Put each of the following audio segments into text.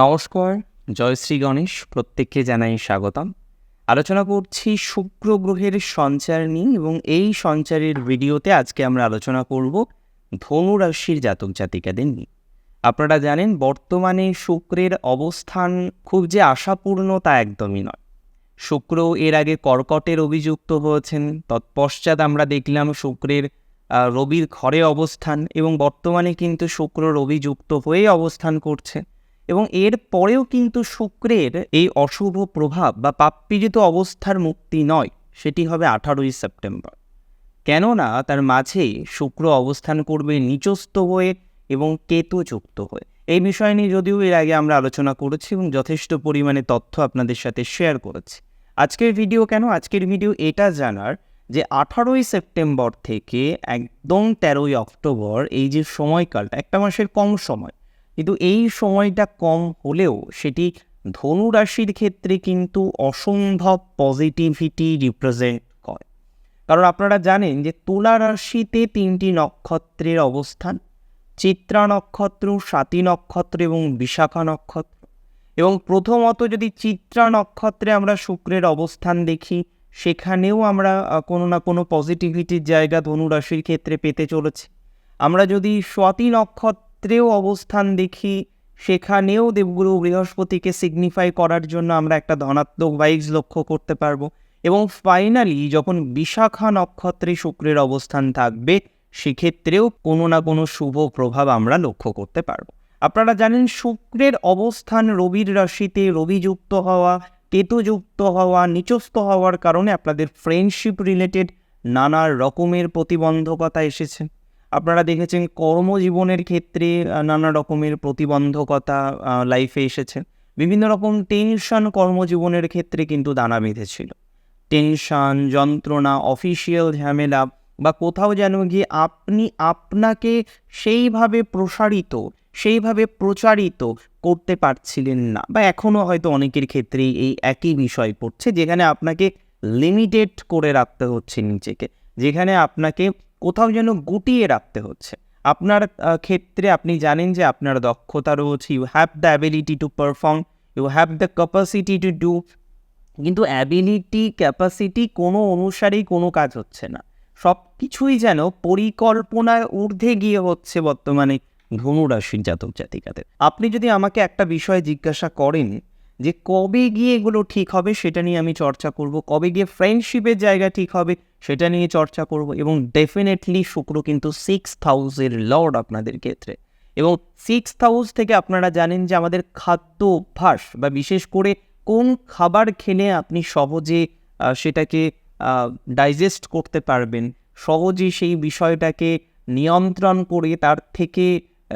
নমস্কার, জয় শ্রী গণেশ, প্রত্যেককে জানাই স্বাগতম। আলোচনা করছি শুক্র গ্রহের সঞ্চার নিয়ে এবং এই সঞ্চারের ভিডিওতে আজকে আমরা আলোচনা করব ধনু রাশির জাতক জাতিকাদের নিয়ে। আপনারা জানেন, বর্তমানে শুক্রের অবস্থান খুব যে আশাপূর্ণ তা একদমই নয়। শুক্র এর আগে কর্কটের অভিযুক্ত হয়েছেন, তৎপশ্চাৎ আমরা দেখলাম শুক্রের রবির ঘরে অবস্থান এবং বর্তমানে কিন্তু শুক্র রবি যুক্ত হয়ে অবস্থান করছে। এবং এর পরেও কিন্তু শুক্রের এই অশুভ প্রভাব বা পাপ্পীজিত অবস্থার মুক্তি নয়, সেটি হবে আঠারোই সেপ্টেম্বর। কেননা তার মাঝে শুক্র অবস্থান করবে নিচস্থ হয়ে এবং কেতু যুক্ত হয়ে। এই বিষয় নিয়ে যদিও এর আগে আমরা আলোচনা করেছি এবং যথেষ্ট পরিমাণে তথ্য আপনাদের সাথে শেয়ার করেছি। আজকের ভিডিও কেন? আজকের ভিডিও এটা জানার যে আঠারোই সেপ্টেম্বর থেকে একদম তেরোই অক্টোবর এই যে সময়কালটা, একটা মাসের কম সময় কিন্তু এই সময়টা কম হলেও সেটি ধনু রাশির ক্ষেত্রে কিন্তু অসম্ভব পজিটিভিটি রিপ্রেজেন্ট করে। কারণ আপনারা জানেন যে তুলা রাশিতে তিনটি নক্ষত্রের অবস্থান, চিত্রা নক্ষত্র স্বাতী নক্ষত্র এবং বিশাখা নক্ষত্র। এবং প্রথমত যদি চিত্রা নক্ষত্রে আমরা শুক্রের অবস্থান দেখি, সেখানেও আমরা কোনো না কোনো পজিটিভিটির জায়গা ধনু রাশির ক্ষেত্রে পেতে চলেছি। আমরা যদি স্বাতী নক্ষত্রেও অবস্থান দেখি, সেখানেও দেবগুরু বৃহস্পতিকে সিগনিফাই করার জন্য আমরা একটা ধনাত্মক ভাইবস লক্ষ্য করতে পারব। এবং ফাইনালি যখন বিশাখা নক্ষত্রে শুক্রের অবস্থান থাকবে, সেক্ষেত্রেও কোনো না কোনো শুভ প্রভাব আমরা লক্ষ্য করতে পারব। আপনারা জানেন শুক্রের অবস্থান রবির রাশিতে রবি যুক্ত হওয়া কেতু যুক্ত হওয়া, নিচস্থ হওয়ার কারণে আপনাদের ফ্রেন্ডশিপ রিলেটেড নানা রকমের প্রতিবন্ধকতা এসেছে। আপনারা দেখেছেন কর্মজীবনের ক্ষেত্রে নানা রকমের প্রতিবন্ধকতা লাইফে এসেছে। বিভিন্ন রকম টেনশন কর্মজীবনের ক্ষেত্রে কিন্তু দানা বেঁধেছিল। টেনশন যন্ত্রণা অফিসিয়াল ঝামেলা বা কোথাও যেন গিয়ে আপনি আপনাকে সেইভাবে প্রসারিত, সেইভাবে প্রচারিত করতে পারছিলেন না বা এখনও হয়তো অনেকের ক্ষেত্রেই এই একই বিষয় পড়ছে, যেখানে আপনাকে লিমিটেড করে রাখতে হচ্ছে নিজেকে। যেখানে আপনাকে কোথাও যেন গুটিয়ে রাখতে হচ্ছে। আপনার ক্ষেত্রে আপনি জানেন যে আপনার দক্ষতা রয়েছে। You have the ability to perform you have the capacity to do কিন্তু অ্যাবিলিটি ক্যাপাসিটি কোনো অনুসারেই কোনো কাজ হচ্ছে না। সব কিছুই যেন পরিকল্পনার ঊর্ধ্বে গিয়ে হচ্ছে বর্তমানে ধনুরাশির জাতক জাতিকাদের। আপনি যদি আমাকে একটা বিষয় জিজ্ঞাসা করেন যে কবে গিয়ে এগুলো ঠিক হবে সেটা নিয়ে আমি চর্চা করব, কবে গিয়ে ফ্রেন্ডশিপের জায়গা ঠিক হবে সেটা নিয়ে চর্চা করব এবং ডেফিনেটলি শুক্র কিন্তু সিক্স হাউসের লর্ড আপনাদের ক্ষেত্রে। এবং সিক্স হাউস থেকে আপনারা জানেন যে আমাদের খাদ্য অভ্যাস বা বিশেষ করে কোন খাবার খেলে আপনি সহজে সেটাকে ডাইজেস্ট করতে পারবেন, সহজে সেই বিষয়টাকে নিয়ন্ত্রণ করে তার থেকে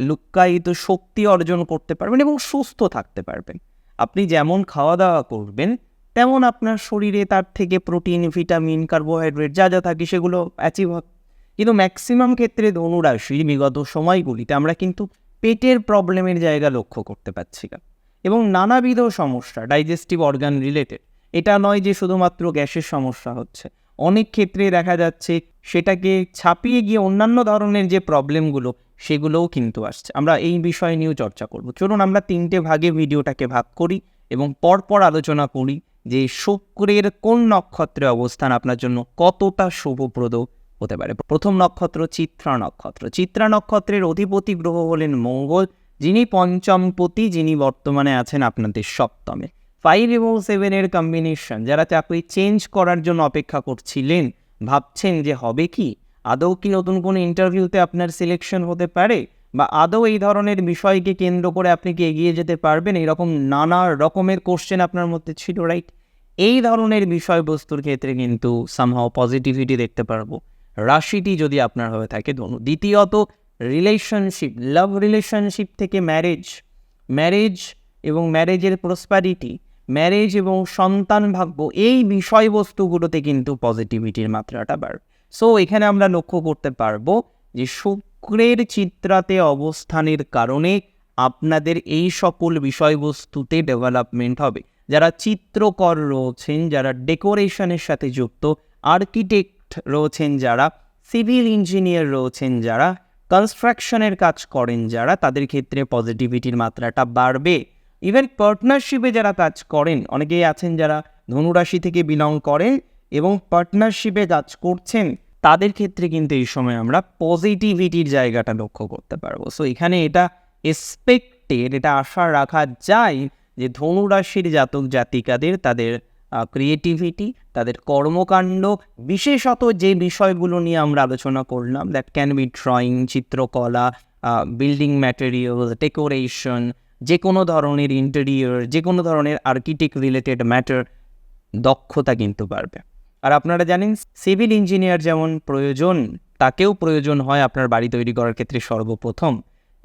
লুক্কায়িত শক্তি অর্জন করতে পারবেন এবং সুস্থ থাকতে পারবেন। আপনি যেমন খাওয়া দাওয়া করবেন তেমন আপনার শরীরে তার থেকে প্রোটিন, ভিটামিন, কার্বোহাইড্রেট যা যা থাকে সেগুলো অ্যাচিভ হবে কিন্তু ম্যাক্সিমাম ক্ষেত্রে ধনুরাশি বিগত সময়গুলিতে আমরা কিন্তু পেটের প্রবলেমের জায়গা লক্ষ্য করতে পারছি না। এবং নানাবিধ সমস্যা ডাইজেস্টিভ অর্গান রিলেটেড এটা নয় যে শুধুমাত্র গ্যাসের সমস্যা হচ্ছে। অনেক ক্ষেত্রে দেখা যাচ্ছে সেটাকে ছাপিয়ে গিয়ে অন্যান্য ধরনের যে প্রবলেমগুলো সেগুলোও কিন্তু আসছে। আমরা এই বিষয় নিয়েও চর্চা করব। চলুন আমরা তিনটে ভাগে ভিডিওটাকে ভাগ করি এবং পরপর আলোচনা করি। যে শুক্রের কোন নক্ষত্রে অবস্থান আপনার জন্য কতটা শুভপ্রদ হতে পারে? প্রথম নক্ষত্র চিত্রা নক্ষত্র। চিত্রা নক্ষত্রের অধিপতি গ্রহ হলেন মঙ্গল, যিনি পঞ্চমপতি, যিনি বর্তমানে আছেন আপনাদের সপ্তমে। ফাইভ এবং সেভেনের কম্বিনেশন যারা চাকরি চেঞ্জ করার জন্য অপেক্ষা করছিলেন, ভাবছেন যে হবে কি? আদৌ কি নতুন কোনো ইন্টারভিউতে আপনার সিলেকশন হতে পারে? বা আদৌ এই ধরনের বিষয়কে কেন্দ্র করে আপনি কি এগিয়ে যেতে পারবেন? এরকম নানা রকমের কোশ্চেন আপনার মধ্যে ছিল রাইট এই ধরনের বিষয়বস্তুর ক্ষেত্রে কিন্তু সামহাও পজিটিভিটি দেখতে পারব। রাশিটি যদি আপনার হয়ে থাকে ধনু দ্বিতীয়ত রিলেশনশিপ লাভ রিলেশনশিপ থেকে ম্যারেজ ম্যারেজ এবং ম্যারেজের প্রসপারিটি ম্যারেজ এবং সন্তান ভাগ্য, এই বিষয়বস্তুগুলোতে কিন্তু পজিটিভিটির মাত্রাটা বাড়বে। সো এখানে আমরা লক্ষ্য করতে পারব যে শুক্রের চিত্রাতে অবস্থানের কারণে আপনাদের এই সকল বিষয়বস্তুতে ডেভেলপমেন্ট হবে। যারা চিত্রকর রয়েছেন, যারা ডেকোরেশনের সাথে যুক্ত, আর্কিটেক্ট রয়েছেন যারা, সিভিল ইঞ্জিনিয়ার রয়েছেন যারা, কনস্ট্রাকশনের কাজ করেন যারা, তাদের ক্ষেত্রে পজিটিভিটির মাত্রাটা বাড়বে। ইভেন পার্টনারশিপে যারা কাজ করেন, অনেকেই আছেন যারা ধনুরাশি থেকে বিলং করেন এবং পার্টনারশিপে কাজ করছেন, তাদের ক্ষেত্রে কিন্তু এই সময় আমরা পজিটিভিটির জায়গাটা লক্ষ্য করতে পারব। সো এখানে এটা এক্সপেক্টেড এটা আশা রাখা যায় যে ধনুরাশির জাতক জাতিকাদের তাদের ক্রিয়েটিভিটি তাদের কর্মকাণ্ড, বিশেষত যে বিষয়গুলো নিয়ে আমরা আলোচনা করলাম দ্যাট ক্যান বি ড্রয়িং চিত্রকলা বিল্ডিং ম্যাটেরিয়াল ডেকোরেশন যে কোনো ধরনের ইন্টেরিয়র যে কোনো ধরনের আর্কিটেক্ট রিলেটেড ম্যাটার দক্ষতা কিন্তু বাড়বে। আর আপনারা জানেন সিভিল ইঞ্জিনিয়ার যেমন প্রয়োজন, তাকেও প্রয়োজন হয় আপনার বাড়ি তৈরি করার ক্ষেত্রে সর্বপ্রথম।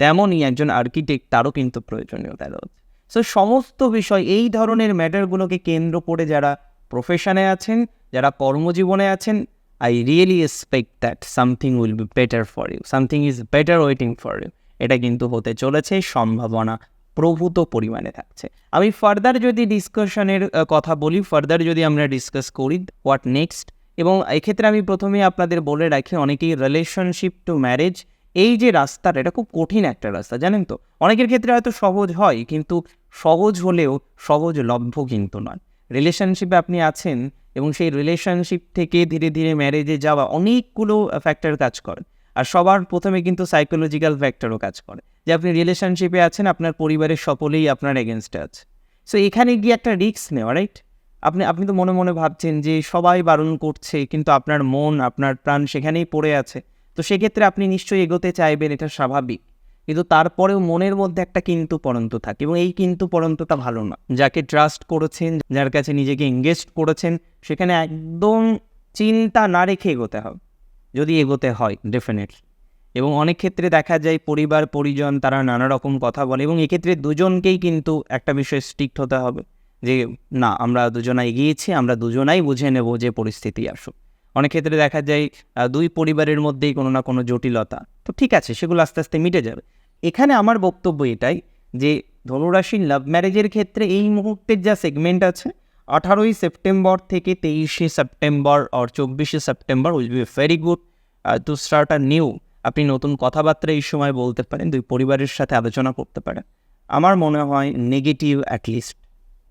তেমনই একজন আর্কিটেক্ট তারও কিন্তু প্রয়োজনীয়তা রয়েছে। সো সমস্ত বিষয়, এই ধরনের ম্যাটারগুলোকে কেন্দ্র করে যারা প্রফেশনে আছেন, যারা কর্মজীবনে আছেন I really expect that something will be better for you something is better waiting for you এটা কিন্তু হতে চলেছে, সম্ভাবনা প্রভূত পরিমাণে থাকছে। আমি ফার্দার যদি ডিসকাশনের কথা বলি ফার্দার যদি আমরা ডিসকাস করি হোয়াট নেক্সট এবং এক্ষেত্রে আমি প্রথমে আপনাদের বলে রাখি, অনেকেই রিলেশনশিপ টু ম্যারেজ এই যে রাস্তাটা, এটা খুব কঠিন একটা রাস্তা, জানেন তো? অনেকের ক্ষেত্রে হয়তো সহজ হয়, কিন্তু সহজ হলেও সহজ লভ্য কিন্তু নয়। রিলেশনশিপে আপনি আছেন এবং সেই রিলেশনশিপ থেকে ধীরে ধীরে ম্যারেজে যাওয়া অনেকগুলো ফ্যাক্টর কাজ করে। আর সবার প্রথমে কিন্তু সাইকোলজিক্যাল ফ্যাক্টরও কাজ করে। যে আপনি রিলেশনশিপে আছেন, আপনার পরিবারের সকলেই আপনার এগেনস্টে আছে। সো এখানে গিয়ে একটা রিস্ক নেওয়া রাইট আপনি আপনি তো মনে মনে ভাবছেন যে সবাই বারণ করছে, কিন্তু আপনার মন, আপনার প্রাণ সেখানেই পড়ে আছে। তো সেক্ষেত্রে আপনি নিশ্চয়ই এগোতে চাইবেন, এটা স্বাভাবিক। কিন্তু তারপরেও মনের মধ্যে একটা কিন্তু পরন্ত থাকে এবং এই কিন্তু পরন্তটা ভালো না। যাকে ট্রাস্ট করেছেন, যার কাছে নিজেকে এঙ্গেজড করেছেন, সেখানে একদম চিন্তা না রেখে এগোতে হবে। যদি এগোতে হয় ডেফিনেটলি এবং অনেক ক্ষেত্রে দেখা যায় পরিবার, পরিজন, তারা নানা রকম কথা বলে এবং এক্ষেত্রে দুজনকেই কিন্তু একটা বিষয় স্ট্রিক্ট হতে হবে যে, না, আমরা দুজনা এগিয়েছি, আমরা দুজনাই বুঝে নেব যে পরিস্থিতি আসুক। অনেক ক্ষেত্রে দেখা যায় দুই পরিবারের মধ্যেই কোনো না কোনো জটিলতা। তো ঠিক আছে, সেগুলো আস্তে আস্তে মিটে যাবে। এখানে আমার বক্তব্য এটাই যে ধনুরাশির লাভ ম্যারেজের ক্ষেত্রে এই মুহূর্তের যা সেগমেন্ট আছে, আঠারোই সেপ্টেম্বর থেকে তেইশে সেপ্টেম্বর আর চব্বিশে September will be very good to start a new আপনি নতুন কথাবার্তা এই সময় বলতে পারেন, দুই পরিবারের সাথে আলোচনা করতে পারেন। আমার মনে হয় নেগেটিভ অ্যাটলিস্ট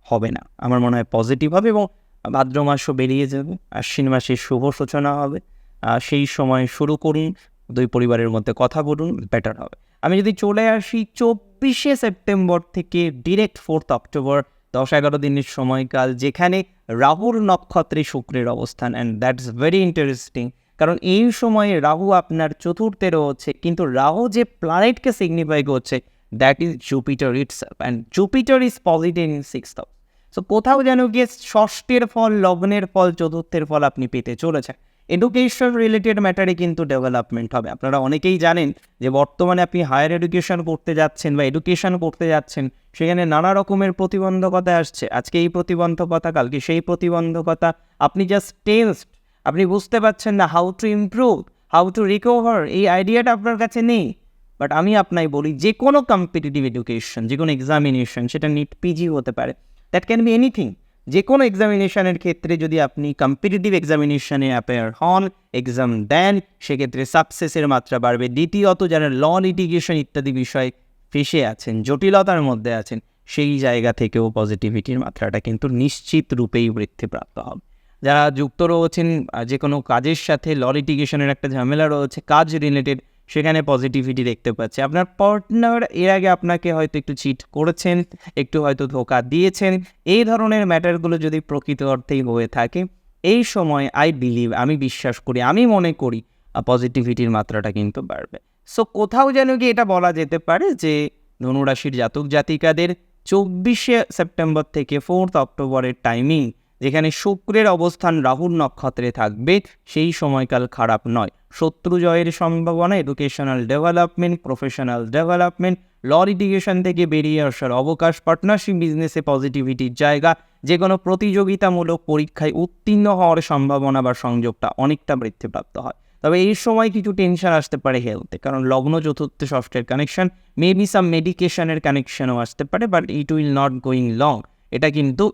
হবে না। আমার মনে হয় পজিটিভ হবে এবং ভাদ্র মাসও বেরিয়ে যাবে আশ্বিন মাসের শুভ সূচনা হবে। সেই সময় শুরু করুন, দুই পরিবারের মধ্যে কথা বলুন বেটার হবে। আমি যদি চলে আসি চব্বিশে সেপ্টেম্বর থেকে ডিরেক্ট ফোর্থ অক্টোবর দশ এগারো দিনের সময়কাল, যেখানে রাহুর নক্ষত্রে শুক্রের অবস্থান অ্যান্ড দ্যাটস ভেরি ইন্টারেস্টিং কারণ এই সময়ে রাহু আপনার চতুর্থে রয়েছে, কিন্তু রাহু যে প্ল্যানেটকে সিগনিফাই করছে that is Jupiter it's and Jupiter is positive in six so কোথাও যেন গিয়ে ষষ্ঠের ফল, লগ্নের ফল, চতুর্থের ফল আপনি পেতে চলেছেন। এডুকেশন রিলেটেড ম্যাটারে কিন্তু ডেভেলপমেন্ট হবে। আপনারা অনেকেই জানেন যে বর্তমানে আপনি হায়ার এডুকেশন করতে যাচ্ছেন বা এডুকেশন করতে যাচ্ছেন, সেখানে নানা রকমের প্রতিবন্ধকতা আসছে। আজকে এই প্রতিবন্ধকতা, কালকে সেই প্রতিবন্ধকতা, আপনি জাস্ট টেন্সড আপনি বুঝতে পারছেন না how to improve how to recover এই আইডিয়াটা আপনার কাছে নেই। বাট আমি আপনাই বলি, যে কোনো কম্পিটিটিভ এডুকেশন যে কোনো এক্সামিনেশন সেটা নিট পিজি হতে পারে। দ্যাট ক্যান বি এনিথিং যে কোনো এক্সামিনেশনের ক্ষেত্রে যদি আপনি কম্পিটিটিভ এক্সামিনেশনে অ্যাপেয়ার হন এক্সাম দেন, সেক্ষেত্রে সাকসেসের মাত্রা বাড়বে। দ্বিতীয়ত, যারা ল লিটিগেশন ইত্যাদি বিষয় ফেসে আছেন, জটিলতার মধ্যে আছেন, সেই জায়গা থেকেও পজিটিভিটির মাত্রাটা কিন্তু নিশ্চিত রূপেই বৃদ্ধিপ্রাপ্ত হবে। যারা যুক্ত রয়েছেন যে কোনো কাজের সাথে ল লিটিগেশনের একটা ঝামেলা রয়েছে, কাজ রিলেটেড সেখানে পজিটিভিটি দেখতে পাচ্ছি। আপনার পার্টনার এর আগে আপনাকে হয়তো একটু চিট করেছেন, একটু হয়তো ধোকা দিয়েছেন। এই ধরনের ম্যাটারগুলো যদি প্রকৃত অর্থেই হয়ে থাকে, এই সময় আই বিলিভ আমি বিশ্বাস করি, আমি মনে করি পজিটিভিটির মাত্রাটা কিন্তু বাড়বে। সো কোথাও যেন কি এটা বলা যেতে পারে যে, ধনুরাশির জাতক জাতিকাদের চব্বিশে সেপ্টেম্বর থেকে ফোর্থ অক্টোবরের টাইমিং যেখানে শুক্রের অবস্থান রাহুর নক্ষত্রে থাকবে, সেই সময়কাল খারাপ নয়। শত্রু জয়ের সম্ভাবনা educational development professional development law litigation থেকে বেরিয়ে আসার অবকাশ পার্টনারশিপ বিজনেসে পজিটিভিটির জায়গা যে কোনো প্রতিযোগিতামূলক পরীক্ষায় উত্তীর্ণ হওয়ার সম্ভাবনা বা সংযোগটা অনেকটা বৃদ্ধিপ্রাপ্ত হয়। তবে এই সময় কিছু টেনশন আসতে পারে হেলথে কারণ লগ্ন চতুর্থ ষষ্ঠের কানেকশন মেবি সাম মেডিকেশনের কানেকশনও আসতে পারে but it will not going long এটা কিন্তু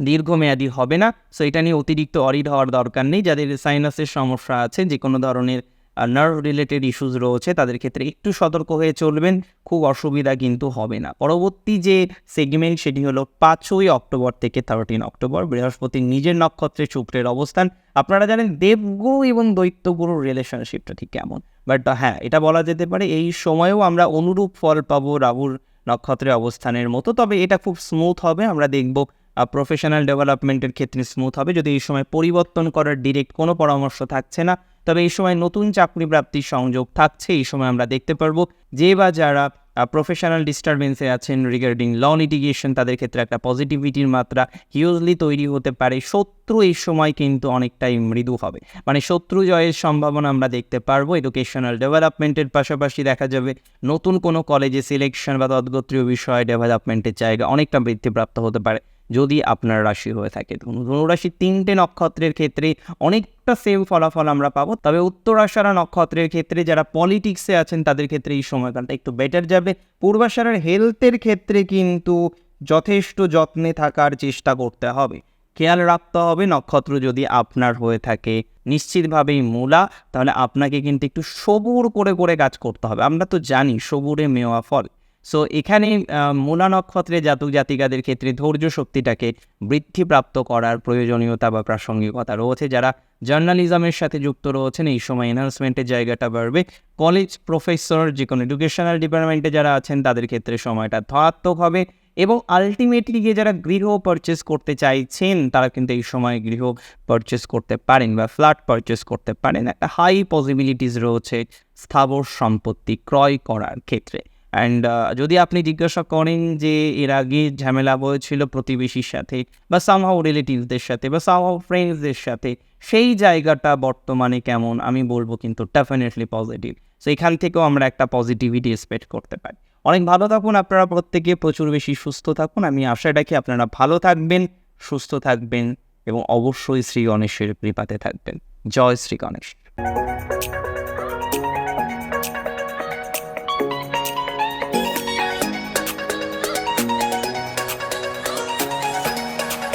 দীর্ঘমেয়াদী হবে না। সো এটা নিয়ে অতিরিক্ত অরিড হওয়ার দরকার নেই। যাদের সাইনাসের সমস্যা আছে, যে কোনো ধরনের নার্ভ রিলেটেড ইস্যুস রয়েছে, তাদের ক্ষেত্রে একটু সতর্ক হয়ে চলবেন। খুব অসুবিধা কিন্তু হবে না। পরবর্তী যে সেগমেন্ট সেটি হলো পাঁচই অক্টোবর থেকে থার্টিন অক্টোবর, বৃহস্পতির নিজের নক্ষত্রে শুক্রের অবস্থান। আপনারা জানেন দেবগুরু এবং দৈত্যগুরুর রিলেশনশিপটা ঠিক কেমন? বাট হ্যাঁ এটা বলা যেতে পারে, এই সময়েও আমরা অনুরূপ ফল পাবো রাহুর নক্ষত্রের অবস্থানের মতো। তবে এটা খুব স্মুথ হবে, আমরা দেখব প্রফেশনাল ডেভেলপমেন্টের ক্ষেত্রে স্মুথ হবে। যদি এই সময় পরিবর্তন করার ডিরেক্ট কোনো পরামর্শ থাকছে না, তবে এই সময় নতুন চাকরি প্রাপ্তির সংযোগ থাকছে, এই সময় আমরা দেখতে পারব। যে বা যারা প্রফেশনাল ডিস্টারবেন্সে আছেন রিগার্ডিং ল লিটিগেশন তাদের ক্ষেত্রে একটা পজিটিভিটির মাত্রা হিউজলি তৈরি হতে পারে। শত্রু এই সময় কিন্তু অনেকটাই মৃদু হবে। মানে শত্রু জয়ের সম্ভাবনা আমরা দেখতে পারব। এডুকেশনাল ডেভেলপমেন্টের পাশাপাশি দেখা যাবে নতুন কোনো কলেজে সিলেকশন বা তদ্গোত্রীয় বিষয়ে ডেভেলপমেন্টের জায়গা অনেকটা বৃদ্ধিপ্রাপ্ত হতে পারে। যদি আপনার রাশি হয়ে থাকে। ধনু ধনুরাশি তিনটে নক্ষত্রের ক্ষেত্রে অনেকটা সেম ফলাফল আমরা পাবো। তবে উত্তরাশারা নক্ষত্রের ক্ষেত্রে যারা পলিটিক্সে আছেন, তাদের ক্ষেত্রে এই সময়কালটা একটু বেটার যাবে। পূর্বাশারার হেলথের ক্ষেত্রে কিন্তু যথেষ্ট যত্নে থাকার চেষ্টা করতে হবে। খেয়াল রাখতে হবে, নক্ষত্র যদি আপনার হয়ে থাকে নিশ্চিতভাবেই মূলা, তাহলে আপনাকে কিন্তু একটু সবুর করে করে কাজ করতে হবে। আমরা তো জানি সবুরে মেওয়া ফল। সো এখানে মূলা নক্ষত্রে জাতক জাতিকাদের ক্ষেত্রে ধৈর্য শক্তিটাকে বৃদ্ধিপ্রাপ্ত করার প্রয়োজনীয়তা বা প্রাসঙ্গিকতা রয়েছে। যারা জার্নালিজমের সাথে যুক্ত রয়েছেন, এই সময় এনহান্সমেন্টের জায়গাটা বাড়বে। কলেজ প্রফেসর যে কোনো এডুকেশনাল ডিপার্টমেন্টে যারা আছেন, তাদের ক্ষেত্রে সময়টা ধনাত্মক হবে এবং আলটিমেটলি গিয়ে যারা গৃহ পারচেস করতে চাইছেন, তারা কিন্তু এই সময় গৃহ পারচেস করতে পারেন বা ফ্ল্যাট পারচেস করতে পারেন। একটা হাই পসিবিলিটিস রয়েছে স্থাবর সম্পত্তি ক্রয় করার ক্ষেত্রে। অ্যান্ড যদি আপনি জিজ্ঞাসা করেন যে এর আগে ঝামেলা হয়েছিল প্রতিবেশীর সাথে বা সামহাও রিলেটিভসদের সাথে বা সামহাও ফ্রেন্ডসদের সাথে, সেই জায়গাটা বর্তমানে কেমন? আমি বলব কিন্তু ডেফিনেটলি পজিটিভ সো এখান থেকেও আমরা একটা পজিটিভিটি এক্সপেক্ট করতে পারি। অনেক ভালো থাকুন আপনারা প্রত্যেকে, প্রচুর বেশি সুস্থ থাকুন। আমি আশা রাখি আপনারা ভালো থাকবেন, সুস্থ থাকবেন এবং অবশ্যই শ্রী গণেশের কৃপাতে থাকবেন। জয় শ্রী গণেশ।